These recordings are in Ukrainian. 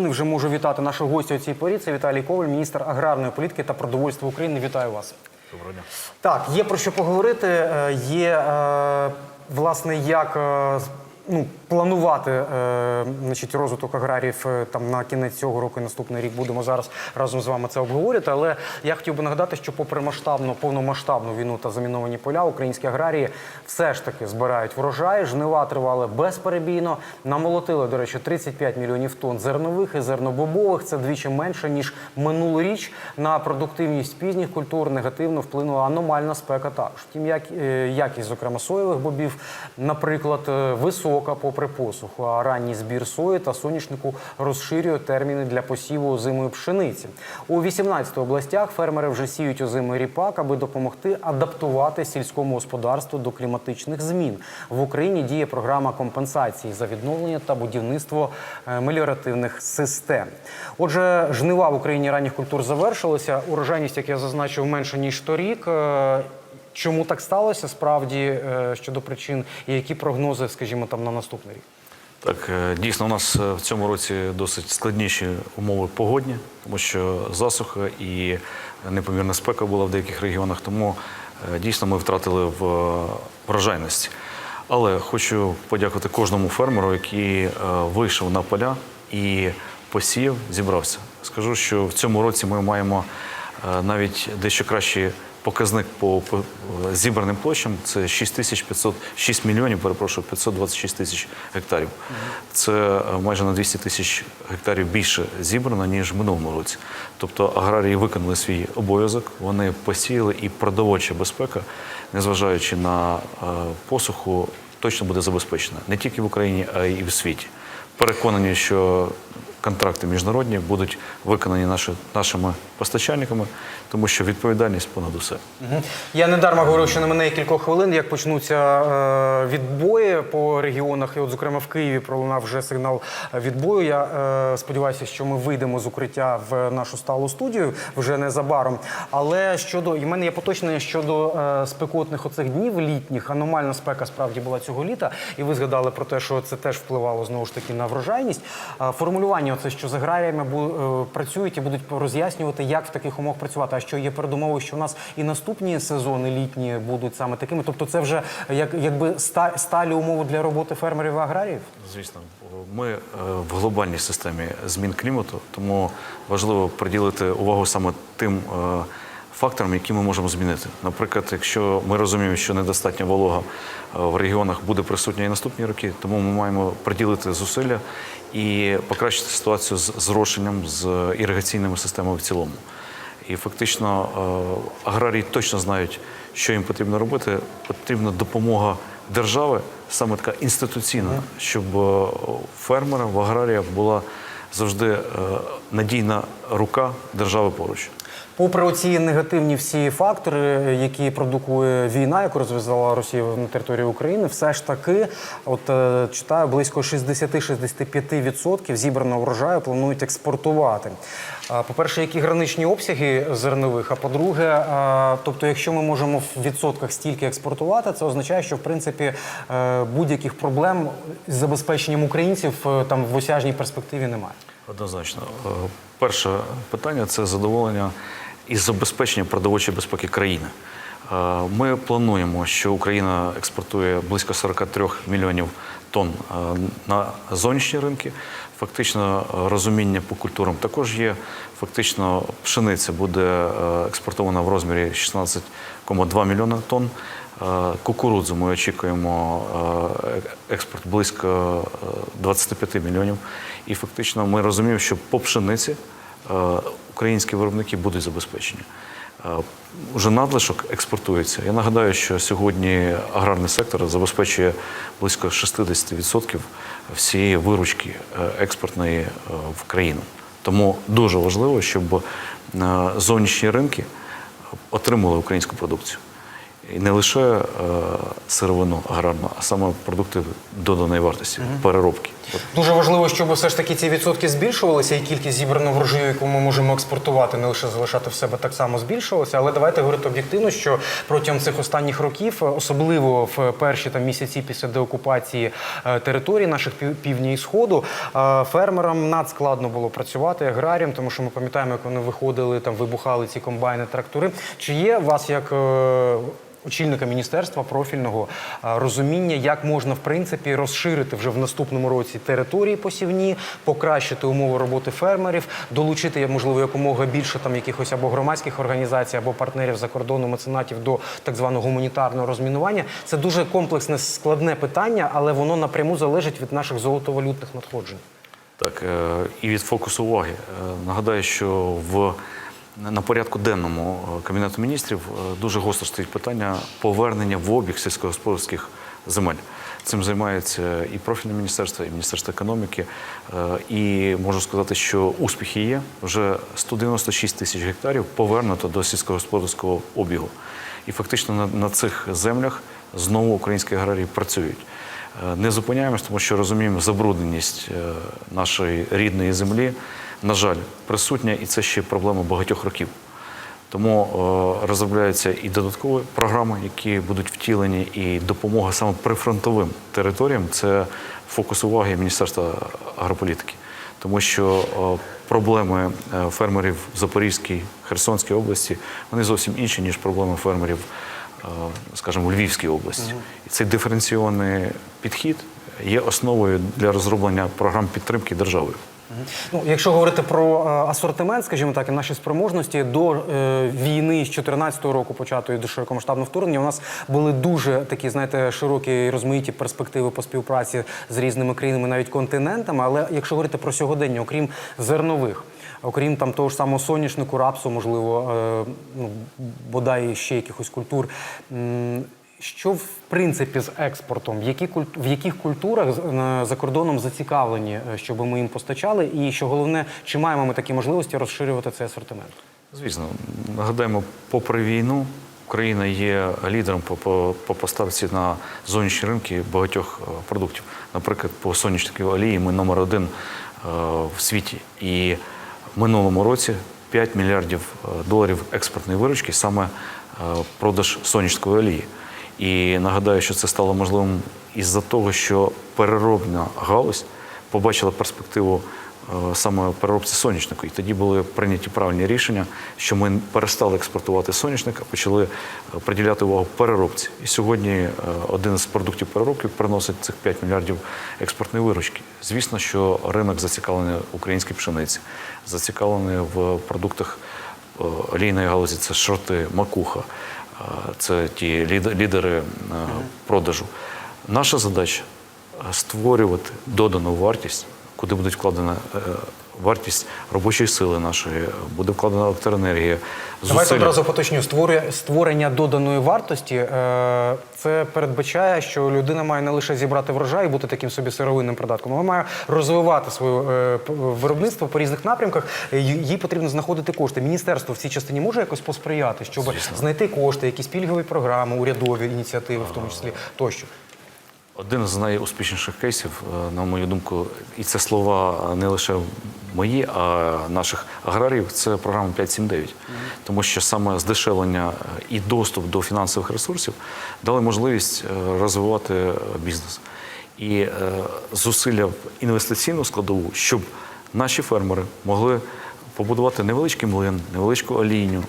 Вже можу вітати нашого гостя у цій порі. Це Віталій Коваль, міністр аграрної політики та продовольства України. Вітаю вас. Доброго дня. Так, є про що поговорити. е, Є е, власне як е, ну, планувати е, значить, розвиток аграріїв е, там на кінець цього року і наступний рік. Будемо зараз разом з вами це обговорювати. Але я хотів би нагадати, що попри масштабну, повномасштабну війну та заміновані поля, українські аграрії все ж таки збирають врожай. Жнива тривали безперебійно. Намолотили, до речі, 35 мільйонів тонн зернових і зернобобових. Це двічі менше ніж минулоріч. На продуктивність пізніх культур негативно вплинула аномальна спека. Також втім, як е, якість, зокрема соєвих бобів, наприклад, е, висока попри посуху. А ранній збір сої та соняшнику розширює терміни для посіву озимої пшениці. У 18 областях фермери вже сіють озимий ріпак, аби допомогти адаптувати сільському господарству до кліматичних змін. В Україні діє програма компенсації за відновлення та будівництво е, меліоративних систем. Отже, жнива в Україні ранніх культур завершилися. Урожайність, як я зазначив, менше ніж торік. Чому так сталося справді е, щодо причин і які прогнози, скажімо, там на наступний рік? Так, е, дійсно, у нас е, в цьому році досить складніші умови погодні, тому що засуха і непомірна спека була в деяких регіонах, тому дійсно ми втратили в врожайності. Але хочу подякувати кожному фермеру, який вийшов на поля і посіяв, зібрався. Скажу, що в цьому році ми маємо навіть дещо кращий показник по, по зібраним площам. Це 6 тисяч 500, 6 мільйонів, перепрошую, 526 тисяч гектарів. Це е, майже на 200 тисяч гектарів більше зібрано, ніж в минулому році. Тобто аграрії виконали свій обов'язок, вони посіяли і продовольча безпека, незважаючи на е, посуху, точно буде забезпечена не тільки в Україні, а й в світі. Переконані, що контракти міжнародні будуть виконані наші, нашими постачальниками, тому що відповідальність понад усе. Я недарма говорив, що на мене є кілька хвилин, як почнуться е, відбої по регіонах, і от, зокрема, в Києві пролунав вже сигнал відбою. Я е, сподіваюся, що ми вийдемо з укриття в нашу сталу студію вже незабаром. Але щодо і в мене є поточнення щодо е, спекотних оцих днів літніх. Аномальна спека справді була цього літа, і ви згадали про те, що це теж впливало знову ж таки на врожайність. Е, оце що з аграріями е, працюють і будуть роз'яснювати, як в таких умовах працювати. А що є передумовою, що у нас і наступні сезони літні будуть саме такими. Тобто, це вже як якби сталі умови для роботи фермерів і аграріїв. Звісно, ми е, в глобальній системі змін клімату, тому важливо приділити увагу саме тим факторам, які ми можемо змінити. Наприклад, якщо ми розуміємо, що недостатня волога е, в регіонах буде присутня і наступні роки, тому ми маємо приділити зусилля і покращити ситуацію з зрошенням, з іригаційними системами в цілому. І фактично е, аграрії точно знають, що їм потрібно робити. Потрібна допомога держави, саме така інституційна, щоб е, фермера в аграрія була завжди надійна рука держави поруч. Попри оці негативні всі фактори, які продукує війна, яку розв'язала Росія на території України, все ж таки, от е, читаю, близько 60-65% зібраного врожаю планують експортувати. По-перше, які граничні обсяги зернових. А по-друге, тобто, якщо ми можемо в відсотках стільки експортувати, це означає, що в принципі е, будь-яких проблем з забезпеченням українців е, там в осяжній перспективі немає. Однозначно, Е, перше питання це задоволення і забезпечення продовольчої безпеки країни. Е, Ми плануємо, що Україна експортує близько 43 мільйонів тонн е, на зовнішні ринки. Фактично розуміння по культурам також є. Фактично, пшениця буде експортована в розмірі 16,2 мільйона тонн. Е, Кукурудзу ми очікуємо е, експорт близько е, 25 мільйонів. І фактично ми розуміємо, що по пшениці е, українські виробники будуть забезпечені. Е, Уже надлишок експортується. Я нагадаю, що сьогодні аграрний сектор забезпечує близько 60% всієї виручки е, експортної е, в країну. Тому дуже важливо, щоб е, зовнішні ринки отримували українську продукцію. І не лише е, сировину аграрну, а саме продукти доданої вартості, переробки. Дуже важливо, щоб все ж таки ці відсотки збільшувалися, і кількість зібраного врожаю, яку ми можемо експортувати, не лише залишати в себе, так само збільшувалася. Але давайте говорити об'єктивно, що протягом цих останніх років, особливо в перші там місяці після деокупації е, територій наших пів- півдня і сходу, е, фермерам надскладно було працювати аграріям, тому що ми пам'ятаємо, як вони виходили там, вибухали ці комбайни, трактори. Чи є вас як е, очільника міністерства профільного розуміння, як можна в принципі розширити вже в наступному році території посівні, покращити умови роботи фермерів, долучити можливо якомога більше там якихось або громадських організацій, або партнерів за кордону, меценатів до так званого гуманітарного розмінування. Це дуже комплексне складне питання, але воно напряму залежить від наших золотовалютних надходжень. Так, е, і від фокусу уваги. Е, Нагадаю, що в на порядку денному е, Кабінету міністрів дуже гостро стоїть питання повернення в обіг сільськогосподарських земель. Цим займається і профільне міністерство, і міністерство економіки. Е, І можу сказати, що успіхи є. Вже 196 тисяч гектарів повернуто до сільськогосподарського обігу. І фактично на, на цих землях знову українські аграрії працюють. Е, Не зупиняємось, тому що розуміємо забрудненість е, нашої рідної землі. На жаль, присутня, і це ще проблема багатьох років. Тому е, розробляються і додаткові програми, які будуть втілені, і допомога саме прифронтовим територіям це фокус уваги Міністерства агрополітики. Тому що е, проблеми е, фермерів в Запорізькій, Херсонській області вони зовсім інші, ніж проблеми фермерів, скажімо, у Львівській області. І цей диференційований підхід є основою для розроблення програм підтримки державою. Ну, якщо говорити про е, асортимент, скажімо так, і наші спроможності до е, війни з 2014 року, початої до широкомасштабного вторгнення, у нас були дуже такі, знаєте, широкі і розмаїті перспективи по співпраці з різними країнами, навіть континентами. Але якщо говорити про сьогодення, окрім зернових, окрім там того ж самого соняшнику, рапсу, можливо, е, ну, бодай ще якихось культур. м, що в принципі з експортом? Які в яких культурах за кордоном зацікавлені, е, щоб ми їм постачали? І що головне, чи маємо ми такі можливості розширювати цей асортимент? Звісно, нагадаємо, попри війну, Україна є лідером по, по, по поставці на зовнішні ринки багатьох е, продуктів. Наприклад, по сонячній олії ми номер один е, в світі. І в минулому році 5 мільярдів доларів експортної виручки саме продаж сонячної олії. І нагадаю, що це стало можливим із-за того, що переробна галузь побачила перспективу е, саме переробці соняшнику. І тоді були прийняті правильні рішення, що ми перестали експортувати соняшник, а почали е, приділяти увагу переробці. І сьогодні е, один з продуктів переробки приносить цих 5 мільярдів експортної виручки. Звісно, що ринок зацікавлений українській пшениці, зацікавлений в продуктах олійної галузі, це шорти, макуха. Е, Це ті лід- лідери е, продажу. Наша задача е, створювати додану вартість, куди будуть вкладена е, вартість робочої сили нашої, буде вкладена електроенергія. Давайте одразу поточню. Створення доданої вартості е, це передбачає, що людина має не лише зібрати врожай і бути таким собі сировинним придатком, вона має розвивати своє е, виробництво по різних напрямках. Е, Їй потрібно знаходити кошти. Міністерство в цій частині може якось посприяти, щоб знайти кошти, якісь пільгові програми, урядові ініціативи, в тому числі тощо. Один з найуспішніших кейсів, е, на мою думку, і це слова не лише мої, а наших аграріїв, це програма 5.7.9. Тому що саме здешевлення е, і доступ до фінансових ресурсів дали можливість е, розвивати бізнес. І зусилля в інвестиційну складову, щоб наші фермери могли побудувати невеличкий млин, невеличку олійню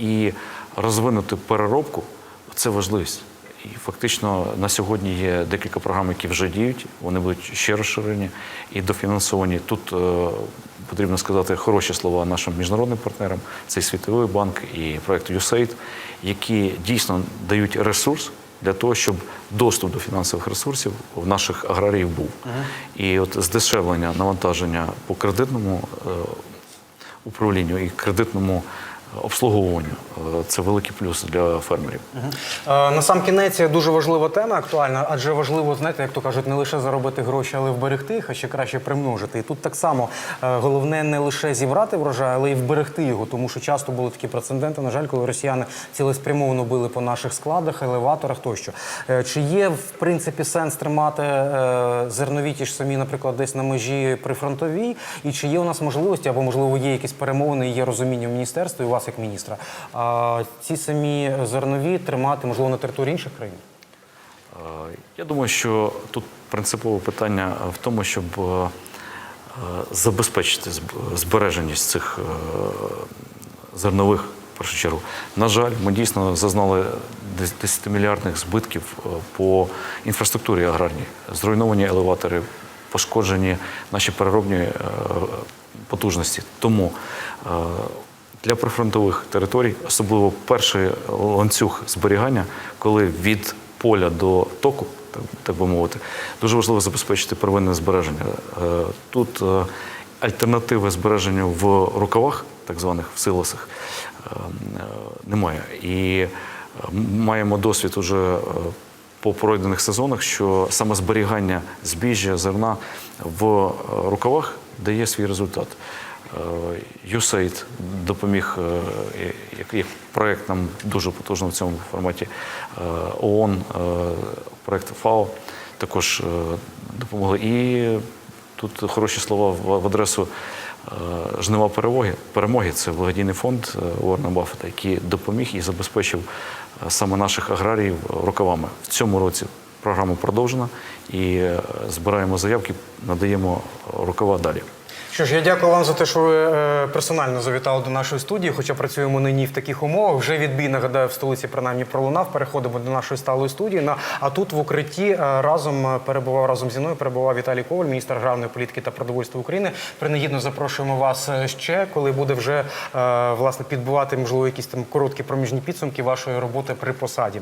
і розвинути переробку, це важливість. І фактично на сьогодні є декілька програм, які вже діють. Вони будуть ще розширені і дофінансовані. Тут е, потрібно сказати хороші слова нашим міжнародним партнерам. Це і Світовий банк і проект USAID, які дійсно дають ресурс для того, щоб доступ до фінансових ресурсів в наших аграріїв був. І от здешевлення навантаження по кредитному е, управлінню і кредитному обслуговуванню. Е, Це великий плюс для фермерів. Е, На сам кінець дуже важлива тема актуальна, адже важливо, знаєте, як то кажуть, не лише заробити гроші, але вберегти їх, а ще краще примножити. І тут так само е, головне не лише зібрати врожай, але й вберегти його, тому що часто були такі прецеденти, на жаль, коли росіяни цілеспрямовано били по наших складах, елеваторах тощо. Чи є в принципі сенс тримати зернові ті ж самі, наприклад, десь на межі прифронтовій, і чи є у нас можливості або можливо є якісь перемовини, є розуміння в міністерстві, у вас як міністра, а ці самі зернові тримати можливо на території інших країн? Я думаю, що тут принципове питання в тому, щоб е, е, забезпечити збереженість цих е, зернових, в першу чергу. На жаль, ми дійсно зазнали дес- 10-мільярдних збитків по інфраструктурі аграрній. Зруйновані елеватори, пошкоджені наші переробні потужності. Тому для прифронтових територій, особливо перший ланцюг зберігання, коли від поля до току, так, би мовити, дуже важливо забезпечити первинне збереження. Е, Тут е, альтернативи збереженню в рукавах, так званих в силосах, е, немає. І маємо досвід уже по пройдених сезонах, що саме зберігання збіжжя, зерна в рукавах дає свій результат. Е, USAID допоміг е, як, проєкт нам дуже потужно в цьому форматі. Е, ООН, проєкт ФАО також допомогли. І тут хороші слова в, адресу жнива перемоги. Перемоги це благодійний фонд Уоррена Баффета, який допоміг і забезпечив саме наших аграріїв рукавами. В цьому році програма продовжена і збираємо заявки, надаємо рукава далі. Що ж, я дякую вам за те, що ви е, персонально завітали до нашої студії, хоча працюємо нині в таких умовах. Вже відбій, нагадаю, в столиці принаймні пролунав. Переходимо до нашої сталої студії. На а тут в укритті е, разом е, перебував разом зі мною. Перебував Віталій Коваль, міністр аграрної політики та продовольства України. Принагідно запрошуємо вас ще, коли буде вже власне підбивати можливо якісь там короткі проміжні підсумки вашої роботи при посаді.